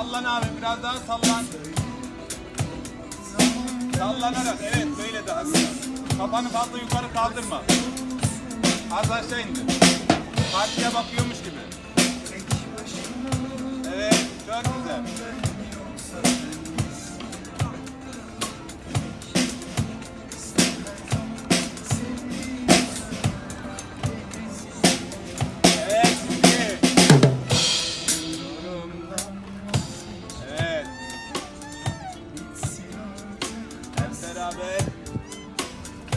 Biraz daha sallan. Sallanarak. Evet böyle daha güzel. Kafanı fazla yukarı kaldırma. Az aşağı indir. partiye bakıyormuş